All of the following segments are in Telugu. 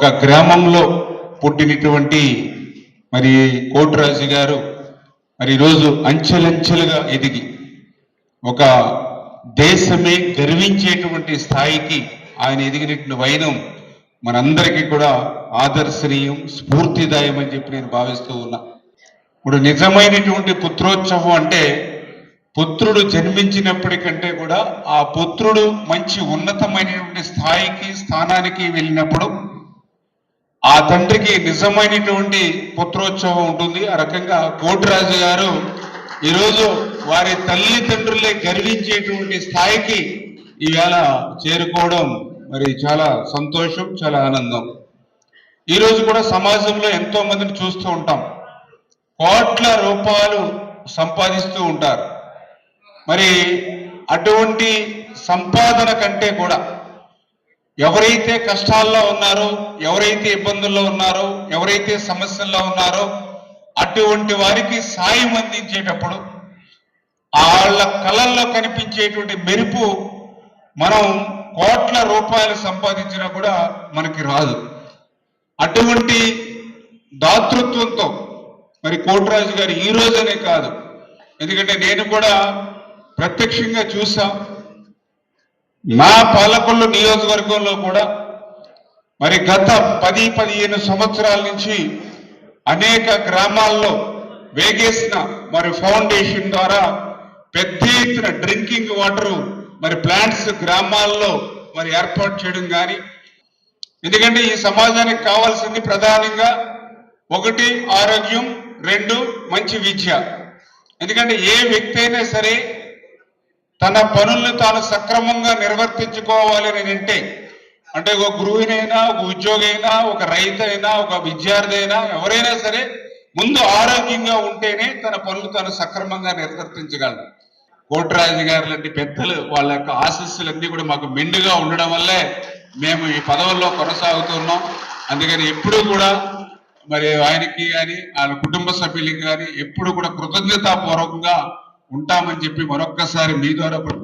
ఒక గ్రామంలో పుట్టినటువంటి మరి కోటిరాజు గారు మరి ఈరోజు అంచెలంచెలుగా ఎదిగి ఒక దేశమే గర్వించేటువంటి స్థాయికి ఆయన ఎదిగినటువంటి వైనం మనందరికీ కూడా ఆదర్శనీయం స్ఫూర్తిదాయం అని చెప్పి నేను భావిస్తూ ఉన్నా. ఇప్పుడు నిజమైనటువంటి పుత్రోత్సవం అంటే పుత్రుడు జన్మించినప్పటికంటే కూడా ఆ పుత్రుడు మంచి ఉన్నతమైనటువంటి స్థాయికి స్థానానికి వెళ్ళినప్పుడు ఆ తండ్రికి నిజమైనటువంటి పుత్రోత్సవం ఉంటుంది. ఆ రకంగా కోటిరాజు గారు ఈరోజు వారి తల్లిదండ్రులే గర్వించేటువంటి స్థాయికి ఈవేళ చేరుకోవడం మరి చాలా సంతోషం చాలా ఆనందం. ఈరోజు కూడా సమాజంలో ఎంతో మందిని చూస్తూ ఉంటాం. కోట్ల రూపాయలు సంపాదిస్తూ ఉంటారు. మరి అటువంటి సంపాదన కంటే కూడా ఎవరైతే కష్టాల్లో ఉన్నారో ఎవరైతే ఇబ్బందుల్లో ఉన్నారో ఎవరైతే సమస్యల్లో ఉన్నారో అటువంటి వారికి సాయం అందించేటప్పుడు వాళ్ళ కళల్లో కనిపించేటువంటి మెరుపు మనం కోట్ల రూపాయలు సంపాదించినా కూడా మనకి రాదు. అటువంటి దాతృత్వంతో మరి కోటరాజు గారు ఈ రోజనే కాదు. ఎందుకంటే నేను కూడా ప్రత్యక్షంగా చూసాం నా పాలకొల్లు నియోజకవర్గంలో కూడా మరి గత పది పదిహేను సంవత్సరాల నుంచి అనేక గ్రామాల్లో వేగేసిన మరి ఫౌండేషన్ ద్వారా పెద్ద ఎత్తున డ్రింకింగ్ వాటర్ మరి ప్లాంట్స్ గ్రామాల్లో మరి ఏర్పాటు చేయడం కానీ ఎందుకంటే ఈ సమాజానికి కావాల్సింది ప్రధానంగా ఒకటి ఆరోగ్యం రెండు మంచి విద్య. ఎందుకంటే ఏ వ్యక్తి అయినా సరే తన పనులను తాను సక్రమంగా నిర్వర్తించుకోవాలి అని అంటే అంటే ఒక గృహిణైనా ఒక ఉద్యోగి అయినా ఒక రైతు అయినా ఒక విద్యార్థి అయినా ఎవరైనా సరే ముందు ఆరోగ్యంగా ఉంటేనే తన పనులు తాను సక్రమంగా నిర్వర్తించగలరు. కోటరాజు గారు లాంటి పెద్దలు వాళ్ళ యొక్క ఆశస్సులన్నీ కూడా మాకు మెండుగా ఉండడం వల్లే మేము ఈ పదవుల్లో కొనసాగుతున్నాం. అందుకని ఎప్పుడూ కూడా మరి ఆయనకి కానీ వాళ్ళ కుటుంబ సభ్యులకి కానీ ఎప్పుడు కూడా కృతజ్ఞతాపూర్వకంగా ఉంటామని చెప్పి మరొక్కసారి మీ ద్వారా ప్ర-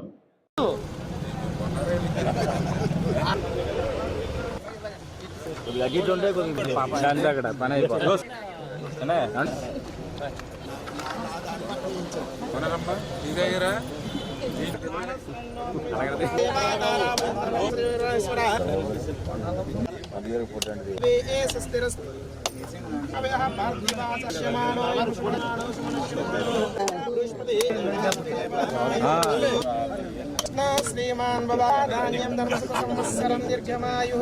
లగిట్టుంటే శ్రీమాన్ బాబా ధాన్యం ధర్మసుఖ సంవత్సరం దీర్ఘమాయు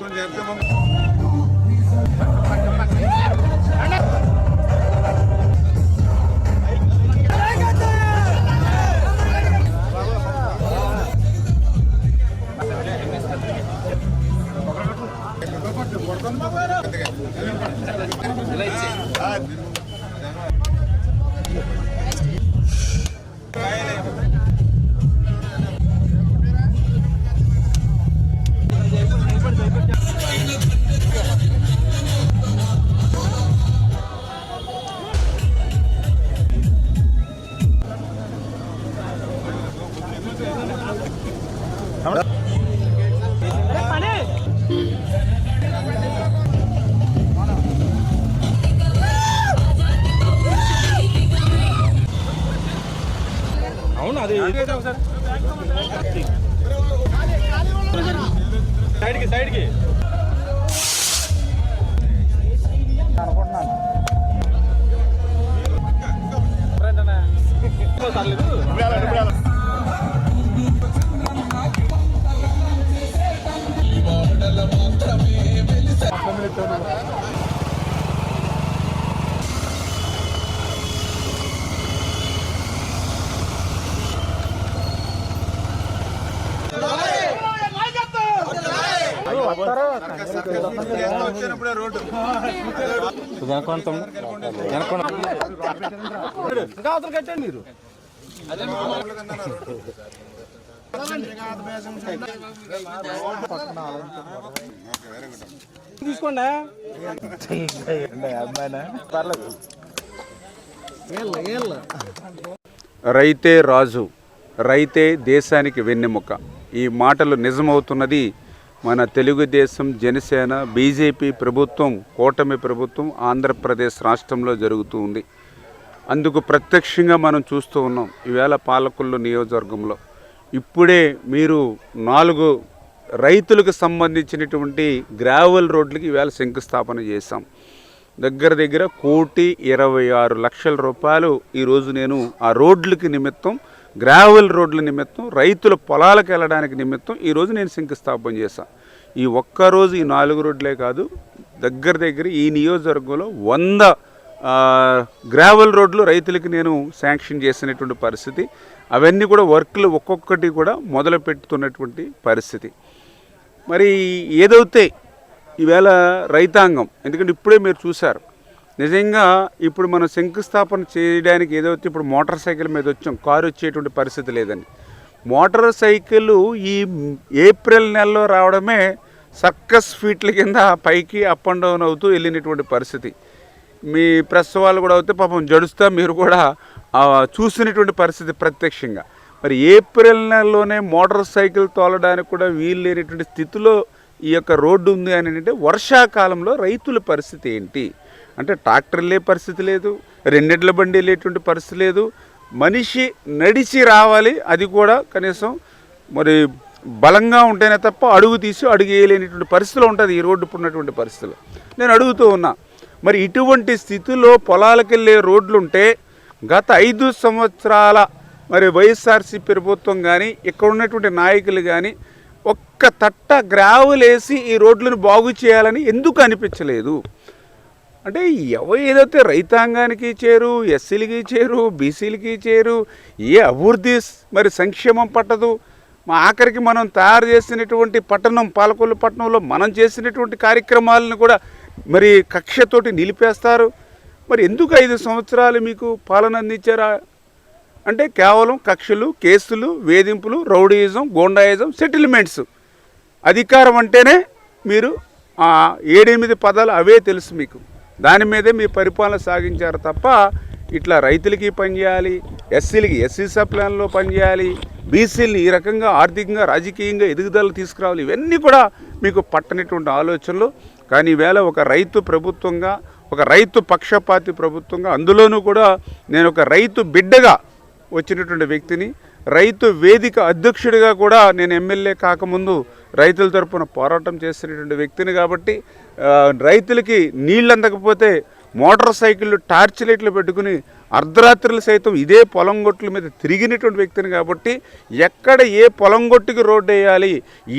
కొద్దిగా అవును అది సైడ్కి సైడ్కి కట్టండి మీరు తీసుకోండి రైతే రాజు రైతే దేశానికి వెన్నెముక. ఈ మాటలు నిజమవుతున్నది మన తెలుగుదేశం జనసేన బీజేపీ ప్రభుత్వం కూటమి ప్రభుత్వం ఆంధ్రప్రదేశ్ రాష్ట్రంలో జరుగుతూ ఉంది. అందుకు ప్రత్యక్షంగా మనం చూస్తూ ఉన్నాం ఈవేళ పాలకొల్లు నియోజకవర్గంలో. ఇప్పుడే మీరు నాలుగు రైతులకు సంబంధించినటువంటి గ్రావెల్ రోడ్లకి ఈవేళ శంకుస్థాపన చేశాం. దగ్గర దగ్గర కోటి ఇరవై ఆరు లక్షల రూపాయలు ఈరోజు నేను ఆ రోడ్లకి నిమిత్తం గ్రావెల్ రోడ్ల నిమిత్తం రైతుల పొలాలకు వెళ్ళడానికి నిమిత్తం ఈరోజు నేను శంకుస్థాపన చేశాను ఈ ఒక్క రోజు ఈ నాలుగు రోడ్లే కాదు దగ్గర దగ్గర ఈ నియోజకవర్గంలో వంద గ్రావెల్ రోడ్లు రైతులకి నేను శాంక్షన్ చేసినటువంటి పరిస్థితి. అవన్నీ కూడా వర్క్లు ఒక్కొక్కటి కూడా మొదలు పెట్టుతున్నటువంటి పరిస్థితి. మరి ఏదైతే ఈవేళ రైతాంగం ఎందుకంటే ఇప్పుడే మీరు చూశారు నిజంగా ఇప్పుడు మనం శంకుస్థాపన చేయడానికి ఏదైతే ఇప్పుడు మోటార్ సైకిల్ మీద వచ్చాం కారు వచ్చేటువంటి పరిస్థితి లేదని మోటార్ సైకిల్ ఈ ఏప్రిల్ నెలలో రావడమే సర్కస్ ఫీట్ల కింద పైకి అప్ అండ్ డౌన్ అవుతూ వెళ్ళినటువంటి పరిస్థితి. మీ ప్రెస్ వాళ్ళు కూడా అయితే పాపం జడుస్తా మీరు కూడా చూసినటువంటి పరిస్థితి ప్రత్యక్షంగా. మరి ఏప్రిల్ నెలలోనే మోటార్ సైకిల్ తోలడానికి కూడా వీలు లేనటువంటి స్థితిలో ఈ యొక్క రోడ్డు ఉంది అని అంటే వర్షాకాలంలో రైతుల పరిస్థితి ఏంటి? అంటే ట్రాక్టర్ లే పరిస్థితి లేదు రెండెడ్ల బండి వెళ్ళేటువంటి పరిస్థితి లేదు. మనిషి నడిచి రావాలి అది కూడా కనీసం మరి బలంగా ఉంటేనే తప్ప అడుగు తీసి అడుగు వేయలేనిటువంటి పరిస్థితిలో ఉంటుంది ఈ రోడ్డు ఉన్నటువంటి పరిస్థితులు. నేను అడుగుతూ ఉన్నా మరి ఇటువంటి స్థితిలో పొలాలకు వెళ్ళే రోడ్లు ఉంటే గత ఐదు సంవత్సరాల మరి వైఎస్ఆర్సీ ప్రభుత్వం కానీ ఇక్కడ ఉన్నటువంటి నాయకులు కానీ ఒక్క తట్ట గ్రావులేసి ఈ రోడ్లను బాగు చేయాలని ఎందుకు అనిపించలేదు? అంటే ఎవ ఏదైతే రైతాంగానికి చేరు ఎస్సీలకి చేరు బీసీలకి చేరు ఏ అభివృద్ధి మరి సంక్షేమం పట్టదు? మా ఆఖరికి మనం తయారు చేసినటువంటి పట్టణం పాలకొల్లు పట్టణంలో మనం చేసినటువంటి కార్యక్రమాలను కూడా మరి కక్షతోటి నిలిపేస్తారు. మరి ఎందుకు ఐదు సంవత్సరాలు మీకు పాలన అందించారా? అంటే కేవలం కక్షలు కేసులు వేధింపులు రౌడీయిజం గోండాయిజం సెటిల్మెంట్స్. అధికారం అంటేనే మీరు ఏడెనిమిది పదాలు అవే తెలుసు మీకు. దాని మీదే మీ పరిపాలన సాగించారు తప్ప ఇట్లా రైతులకి పనిచేయాలి ఎస్సీలకి ఎస్సీ సప్లాన్లో పనిచేయాలి బీసీలని ఈ రకంగా ఆర్థికంగా రాజకీయంగా ఎదుగుదల తీసుకురావాలి ఇవన్నీ కూడా మీకు పట్టనటువంటి ఆలోచనలు. కానీ ఈవేళ ఒక రైతు ప్రభుత్వంగా ఒక రైతు పక్షపాతి ప్రభుత్వంగా అందులోనూ కూడా నేను ఒక రైతు బిడ్డగా వచ్చినటువంటి వ్యక్తిని రైతు వేదిక అధ్యక్షుడిగా కూడా నేను ఎమ్మెల్యే కాకముందు రైతుల తరపున పోరాటం చేసినటువంటి వ్యక్తిని కాబట్టి రైతులకి నీళ్ళు అందకపోతే మోటార్ సైకిళ్ళు టార్చ్ లైట్లు పెట్టుకుని అర్ధరాత్రులు సైతం ఇదే పొలం గొట్టుల మీద తిరిగినటువంటి వ్యక్తిని కాబట్టి ఎక్కడ ఏ పొలం గొట్టుకి రోడ్డు వేయాలి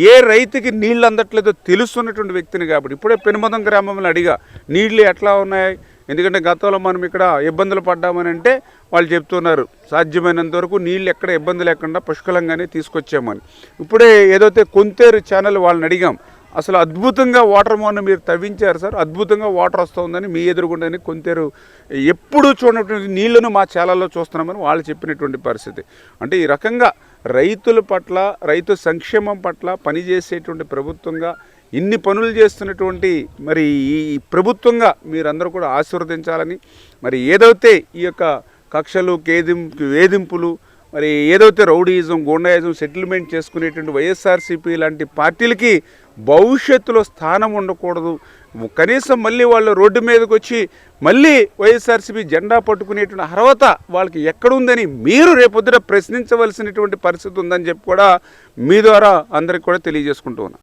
ఏ రైతుకి నీళ్ళు అందట్లేదో తెలుస్తున్నటువంటి వ్యక్తిని కాబట్టి ఇప్పుడే పెనుమదం గ్రామంలో అడిగా నీళ్ళు ఎట్లా ఉన్నాయి? ఎందుకంటే గతంలో మనం ఇక్కడ ఇబ్బందులు పడ్డామని అంటే వాళ్ళు చెప్తున్నారు సాధ్యమైనంత వరకు నీళ్ళు ఎక్కడ ఇబ్బంది లేకుండా పుష్కలంగానే తీసుకొచ్చామని. ఇప్పుడే ఏదైతే కొంతేరు ఛానల్ వాళ్ళని అడిగాం అసలు అద్భుతంగా వాటర్ మోన్ మీరు తవ్వించారు సార్ అద్భుతంగా వాటర్ వస్తుందని మీ ఎదురుగుండని కొంతేరు ఎప్పుడూ చూడనటువంటి నీళ్ళను మా ఛానల్లో చూస్తున్నామని వాళ్ళు చెప్పినటువంటి పరిస్థితి. అంటే ఈ రకంగా రైతుల పట్ల రైతు సంక్షేమం పట్ల పనిచేసేటువంటి ప్రభుత్వంగా ఇన్ని పనులు చేస్తున్నటువంటి మరి ఈ ప్రభుత్వంగా మీరందరూ కూడా ఆశీర్వదించాలని మరి ఏదైతే ఈ యొక్క కక్షలు కేదింపు వేధింపులు మరి ఏదైతే రౌడీయిజం గూండాయిజం సెటిల్మెంట్ చేసుకునేటువంటి వైఎస్ఆర్సీపీ లాంటి పార్టీలకి భవిష్యత్తులో స్థానం ఉండకూడదు. కనీసం మళ్ళీ వాళ్ళు రోడ్డు మీదకి వచ్చి మళ్ళీ వైఎస్ఆర్సీపీ జెండా పట్టుకునేటువంటి అర్హత వాళ్ళకి ఎక్కడుందని మీరు రేపొద్దున ప్రశ్నించవలసినటువంటి పరిస్థితి ఉందని చెప్పి కూడా మీ ద్వారా అందరికి కూడా తెలియజేసుకుంటూ ఉన్నా.